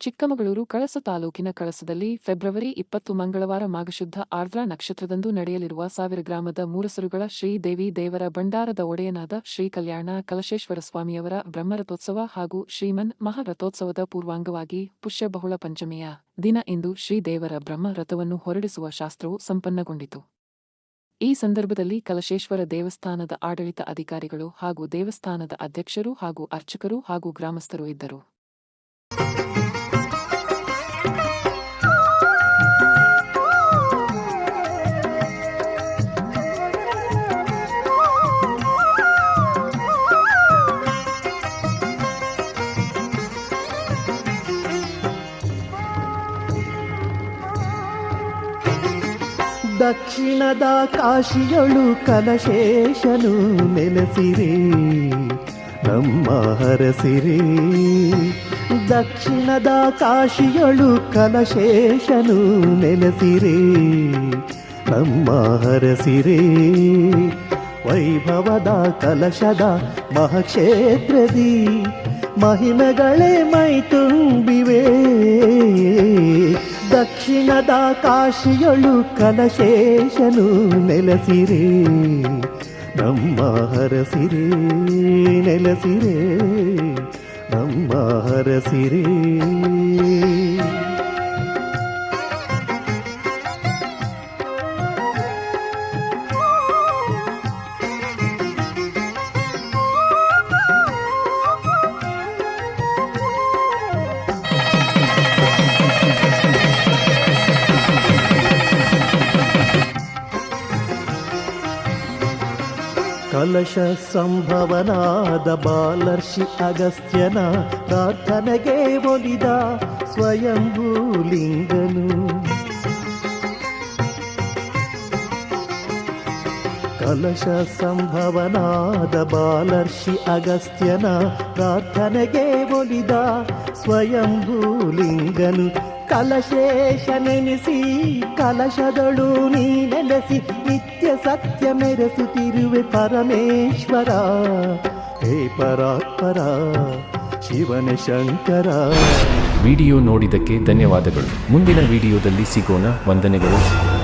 ಚಿಕ್ಕಮಗಳೂರು ಕಳಸ ತಾಲೂಕಿನ ಕಳಸದಲ್ಲಿ ಫೆಬ್ರವರಿ ಇಪ್ಪತ್ತು ಮಂಗಳವಾರ ಮಾಘಶುದ್ಧ ಆರ್ದ್ರ ನಕ್ಷತ್ರದಂದು ನಡೆಯಲಿರುವ ಸಾವಿರ ಗ್ರಾಮದ ಮೂರಸರುಗಳ ಶ್ರೀ ದೇವಿ ದೇವರ ಭಂಡಾರದ ಒಡೆಯನಾದ ಶ್ರೀ ಕಲ್ಯಾಣ ಕಲಶೇಶ್ವರ ಸ್ವಾಮಿಯವರ ಬ್ರಹ್ಮರಥೋತ್ಸವ ಹಾಗೂ ಶ್ರೀಮನ್ ಮಹಾರಥೋತ್ಸವದ ಪೂರ್ವಾಂಗವಾಗಿ ಪುಷ್ಯಬಹುಳ ಪಂಚಮಿಯ ದಿನ ಇಂದು ಶ್ರೀದೇವರ ದೇವರ ಬ್ರಹ್ಮರಥವನ್ನು ಹೊರಡಿಸುವ ಶಾಸ್ತ್ರವು ಸಂಪನ್ನಗೊಂಡಿತು. ಈ ಸಂದರ್ಭದಲ್ಲಿ ಕಲಶೇಶ್ವರ ದೇವಸ್ಥಾನದ ಆಡಳಿತ ಅಧಿಕಾರಿಗಳು ಹಾಗೂ ದೇವಸ್ಥಾನದ ಅಧ್ಯಕ್ಷರು ಹಾಗೂ ಅರ್ಚಕರು ಹಾಗೂ ಗ್ರಾಮಸ್ಥರು ಇದ್ದರು. ದಕ್ಷಿಣದ ಕಾಶಿಯಳು ಕಲಶೇಷನು ನೆಲೆಸಿರಿ, ನಮ್ಮ ಹರಸಿರಿ. ದಕ್ಷಿಣದ ಕಾಶಿಯಳು ಕಲಶೇಷನು ನೆಲೆಸಿರಿ, ನಮ್ಮ ಹರಸಿರಿ. ವೈಭವದ ಕಲಶದ ಮಹಕ್ಷೇತ್ರದಿ, ಮಹಿಮೆಗಳೇ ಮೈ ತುಂಬಿವೆ. ದಕ್ಷಿಣದ ಕಾಶಿಯಳು ಕಲಶೇಷನು ನೆಲೆಸಿರಿ ನಮ್ಮ ಹರಸಿರಿ ನೆಲೆಸಿರಿ ನಮ್ಮ ಹರಸಿರಿ ಕಲಶ ಸಂಭವನಾದ ಬಾಲರ್ಷಿ ಅಗಸ್ತ್ಯನ ಪ್ರಾರ್ಥನೆಗೆ ಒಲಿದ ಸ್ವಯಂಭೂಲಿಂಗನು ಕಲಶ ಸಂಭವನಾದ ಬಾಲರ್ಷಿ ಅಗಸ್ತ್ಯನ ಪ್ರಾರ್ಥನೆಗೆ ಒಲಿದ ಸ್ವಯಂಭೂಲಿಂಗನು ಕಲಶೇಷ ನೆನೆಸಿ ಕಲಶದಳು ನೀ ನೆಲೆಸಿ ನಿತ್ಯ ಸತ್ಯ ಮೆರೆಸುತ್ತಿರುವೆ ಪರಮೇಶ್ವರ. ಹೇ ಪರಾತ್ಪರ, ಶಿವನ ಶಂಕರ. ವಿಡಿಯೋ ನೋಡಿದ್ದಕ್ಕೆ ಧನ್ಯವಾದಗಳು. ಮುಂದಿನ ವಿಡಿಯೋದಲ್ಲಿ ಸಿಗೋಣ. ವಂದನೆಗಳು.